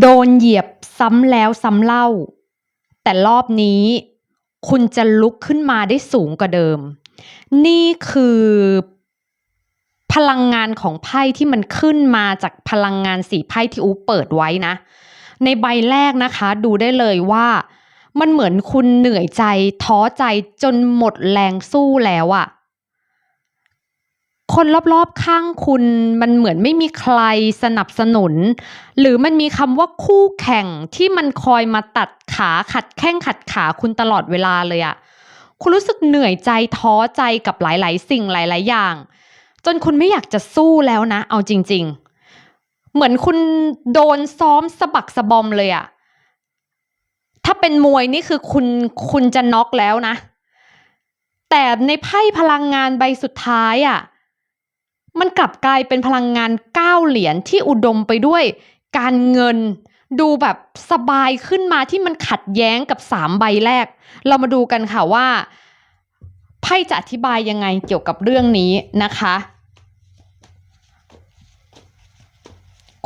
โดนเหยียบซ้ำแล้วซ้ำเล่า แต่รอบนี้คุณจะลุกขึ้นมาได้สูงกว่าเดิม นี่คือพลังงานของไพ่ที่มันขึ้นมาจากพลังงานสีไพ่ที่อูเปิดไว้นะ ในใบแรกนะคะ ดูได้เลยว่า มันเหมือนคุณเหนื่อยใจท้อใจจนหมดแรงสู้แล้วอะ คนรอบๆข้างคุณมันเหมือนไม่มีใครสนับสนุน หรือมันมีคำว่าคู่แข่งที่มันคอยมาตัดขาขัดแข้งขัดขาคุณตลอดเวลาเลยอะคุณรู้สึกเหนื่อยใจท้อใจกับหลาย ๆ สิ่งหลาย ๆ อย่าง จนคุณไม่อยากจะสู้แล้วนะ เอาจริง ๆ เหมือนคุณโดนซ้อมสะบักสะบอมเลยอะถ้าเป็นมวยนี่คือคุณคุณจะน็อกแล้วนะ แต่ในไพ่พลังงานใบสุดท้ายอะ มันกลับกลายเป็นพลังงานก้าเหรียญที่อุดมไปด้วยการเงินดูแบบสบายขึ้นมาที่มันขัดแย้งกับสามใบแรก เรามาดูกันค่ะว่าไพ่จะอธิบายยังไงเกี่ยวกับเรื่องนี้นะคะ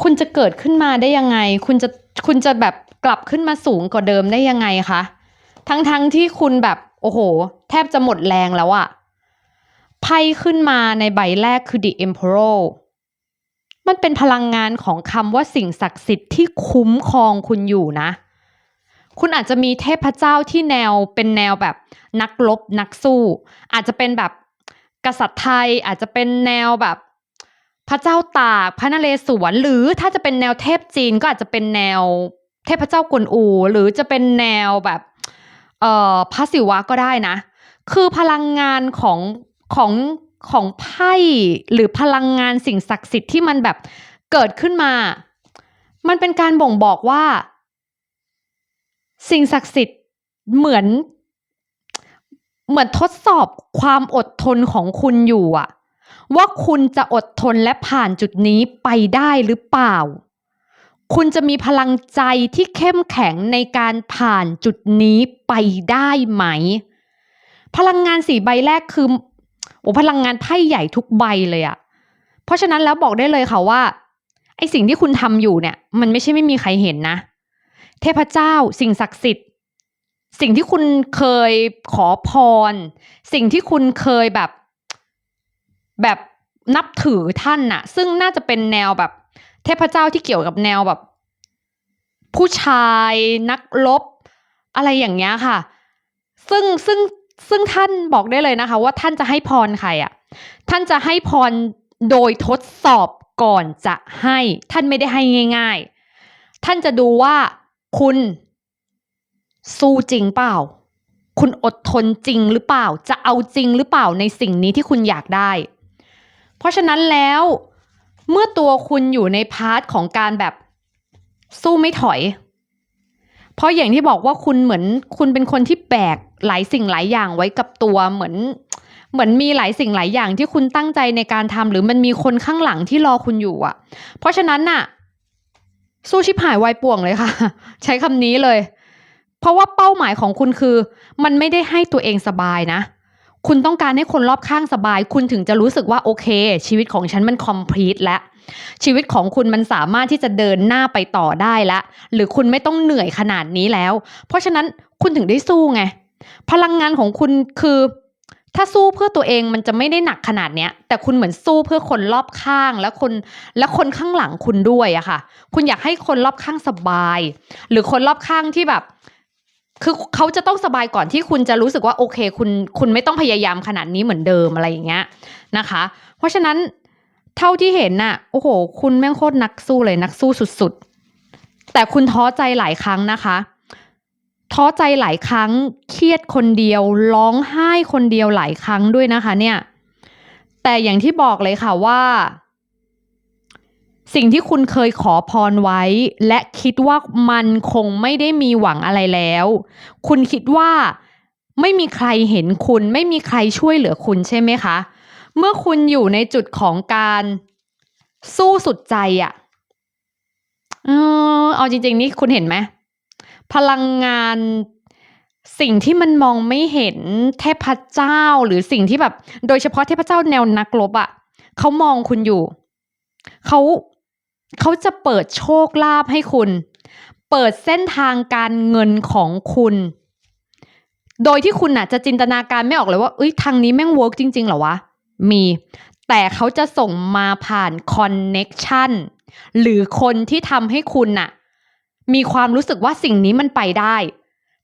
คุณจะเกิดขึ้นมาได้ยังไง คุณจะคุณจะแบบกลับขึ้นมาสูงกว่าเดิมได้ยังไงคะทั้งๆทที่คุณแบบโอ้โห แทบจะหมดแรงแล้วอะ ไพ่ขึ้นมาในใบแรกคือ The Emperor มันเป็นพลังงานของคำว่าสิ่งศักดิ์สิทธิ์ที่คุ้มครองคุณอยู่นะ คุณอาจจะมีเทพเจ้าที่แนวเป็นแนวแบบนักรบนักสู้ อาจจะเป็นแบบกษัตริย์ไทยอาจจะเป็นแนวแบบพระเจ้าตากพระนเรศวรหรือถ้าจะเป็นแนวเทพจีนก็อาจจะเป็นแนวเทพเจ้ากวนอู หรือจะเป็นแนวแบบเอ่อพระศิวะก็ได้นะ คือพลังงานของ ของของไพ่หรือพลังงานสิ่งศักดิ์สิทธิ์ที่มันแบบเกิดขึ้นมา มันเป็นการบ่งบอกว่า สิ่งศักดิ์สิทธิ์เหมือน เหมือนทดสอบความอดทนของคุณอยู่อะว่าคุณจะอดทนและผ่านจุดนี้ไปได้หรือเปล่า คุณจะมีพลังใจที่เข้มแข็งในการผ่านจุดนี้ไปได้ไหม พลังงานสีใบแรกคือ โอ้พลังงานไพ่ใหญ่ทุกใบเลยอะเพราะฉะนั้นแล้วบอกได้เลยค่ะว่าไอสิ่งที่คุณทำอยู่เนี่ย มันไม่ใช่ไม่มีใครเห็นนะ เทพเจ้า สิ่งศักดิ์สิทธิ์ สิ่งที่คุณเคยขอพร สิ่งที่คุณเคยแบบ แบบนับถือท่านน่ะ ซึ่งน่าจะเป็นแนวแบบ เทพเจ้าที่เกี่ยวกับแนวแบบ ผู้ชายนักรบอะไรอย่างเงี้ยค่ะ ซึ่งซึ่ง ซึ่งท่านบอกได้เลยนะคะ ว่าท่านจะให้พรใครอะ่ะ ท่านจะให้พรโดยทดสอบก่อนจะให้ ท่านไม่ได้ให้ง่าย ๆ ท่านจะดูว่าคุณสู้จริงเปล่า คุณอดทนจริงหรือเปล่า จะเอาจริงหรือเปล่าในสิ่งนี้ที่คุณอยากได้ เพราะฉะนั้นแล้วเมื่อตัวคุณอยู่ในพาร์ทของการแบบสู้ไม่ถอย เพราะอย่างที่บอกว่าคุณเหมือนคุณเป็นคนที่แบกหลายสิ่งหลายอย่างไว้กับตัวเหมือน เหมือนมีหลายสิ่งหลายอย่างที่คุณตั้งใจในการทำหรือมันมีคนข้างหลังที่รอคุณอยู่อะ เพราะฉะนั้นน่ะ สู้ชิบหายวายป่วงเลยค่ะ ใช้คำนี้เลย เพราะว่าเป้าหมายของคุณคือ มันไม่ได้ให้ตัวเองสบายนะ คุณต้องการให้คนรอบข้างสบาย คุณถึงจะรู้สึกว่าโอเค ชีวิตของฉันมันคอมพลีทแล้วชีวิตของคุณมันสามารถที่จะเดินหน้าไปต่อได้แล้วหรือคุณไม่ต้องเหนื่อยขนาดนี้แล้ว เพราะฉะนั้นคุณถึงได้สู้ไง พลังงานของคุณคือ ถ้าสู้เพื่อตัวเองมันจะไม่ได้หนักขนาดเนี้ย แต่คุณเหมือนสู้เพื่อคนรอบข้างและคนและคนข้างหลังคุณด้วยอะค่ะ คุณอยากให้คนรอบข้างสบาย หรือคนรอบข้างที่แบบ คือเขาจะต้องสบายก่อนที่คุณจะรู้สึกว่าโอเค คุณคุณไม่ต้องพยายามขนาดนี้เหมือนเดิมอะไรอย่างเงี้ยนะคะ เพราะฉะนั้นเท่าที่เห็นน่ะโอ้โห คุณแม่งโคตรนักสู้เลยนักสู้สุดๆ แต่คุณท้อใจหลายครั้งนะคะ ท้อใจหลายครั้ง เครียดคนเดียวร้องไห้คนเดียวหลายครั้งด้วยนะคะ เนี่ย แต่อย่างที่บอกเลยค่ะว่า สิ่งที่คุณเคยขอพรไว้ และคิดว่ามันคงไม่ได้มีหวังอะไรแล้ว คุณคิดว่าไม่มีใครเห็นคุณ ไม่มีใครช่วยเหลือคุณใช่ไหมคะ เมื่อคุณอยู่ในจุดของการสู้สุดใจอะ่ะเออเอาจริง ๆ นี่คุณเห็นไหมพลังงานสิ่งที่มันมองไม่เห็นเทพเจ้าหรือสิ่งที่แบบ โดยเฉพาะเทพเจ้าแนวนักรบอะ่ะเขามองคุณอยู่เขา เขาจะเปิดโชคลาภให้คุณ เปิดเส้นทางการเงินของคุณ โดยที่คุณน่ะ จะจินตนาการไม่ออกเลยว่าเอ้ยทางนี้แม่งเวิร์กจริง ๆเหรอวะ มี แต่เขาจะส่งมาผ่านคอนเน็กชันหรือคนที่ทำให้คุณน่ะ มีความรู้สึกว่าสิ่งนี้มันไปได้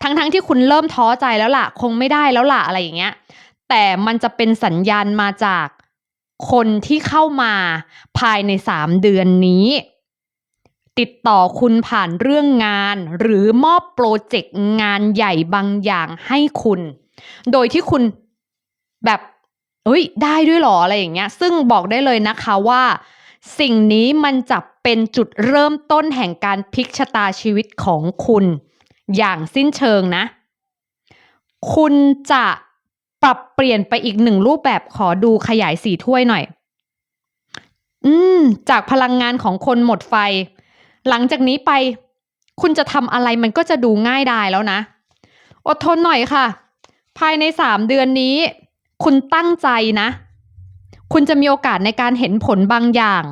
ทั้งๆที่คุณเริ่มท้อใจแล้วล่ะ คงไม่ได้แล้วล่ะอะไรอย่างเงี้ย แต่มันจะเป็นสัญญาณมาจาก คนที่เข้ามาภายในสามเดือนนี้ ติดต่อคุณผ่านเรื่องงาน หรือมอบโปรเจกต์งานใหญ่บางอย่างให้คุณ โดยที่คุณแบบเอ้ย ได้ด้วยหรออะไรอย่างเงี้ย ซึ่งบอกได้เลยนะคะว่า สิ่งนี้มันจะเป็นจุดเริ่มต้นแห่งการพลิกชะตาชีวิตของคุณ อย่างสิ้นเชิงนะ คุณจะ ปรับเปลี่ยนไปอีกหนึ่งรูปแบบขอดูขยายสีถ้วยหน่อย อืม จากพลังงานของคนหมดไฟ หลังจากนี้ไป คุณจะทำอะไรมันก็จะดูง่ายดายแล้วนะ อดทนหน่อยค่ะ ภายในสามเดือนนี้ คุณตั้งใจนะ คุณจะมีโอกาสในการเห็นผลบางอย่าง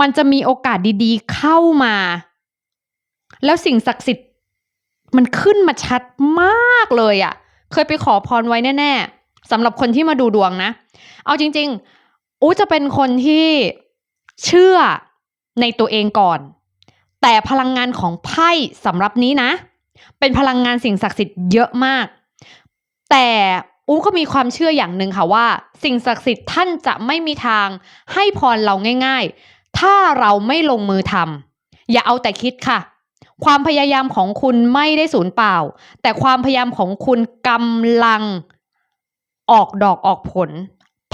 มันจะมีโอกาสดีๆ เข้ามา แล้วสิ่งศักดิ์สิทธิ์มันขึ้นมาชัดมากเลยอะ่ะ เคยไปขอพรไว้แน่ๆสำหรับคนที่มาดูดวงนะ เอาจริง ๆอู้จะเป็นคนที่เชื่อในตัวเองก่อน แต่พลังงานของไพ่สำหรับนี้นะ เป็นพลังงานสิ่งศักดิ์สิทธิ์เยอะมาก แต่อู้ก็มีความเชื่ออย่างหนึ่งค่ะว่า สิ่งศักดิ์สิทธิ์ท่านจะไม่มีทางให้พรเราง่าย ๆ ถ้าเราไม่ลงมือทำอย่าเอาแต่คิดค่ะ ความพยายามของคุณไม่ได้สูญเปล่า แต่ความพยายามของคุณกำลังออกดอกออกผล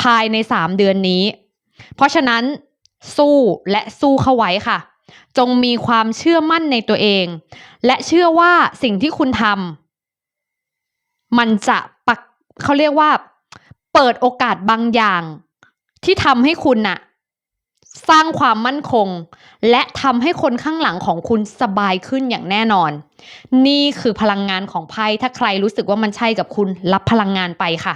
ภายในสามเดือนนี้ เพราะฉะนั้นสู้และสู้เข้าไว้ค่ะ จงมีความเชื่อมั่นในตัวเอง และเชื่อว่าสิ่งที่คุณทำมันจะปักเขาเรียกว่า เปิดโอกาสบางอย่าง ที่ทำให้คุณน่ะ สร้างความมั่นคง และทำให้คนข้างหลังของคุณสบายขึ้นอย่างแน่นอน นี่คือพลังงานของไพ่ถ้าใครรู้สึกว่ามันใช่กับคุณรับพลังงานไปค่ะ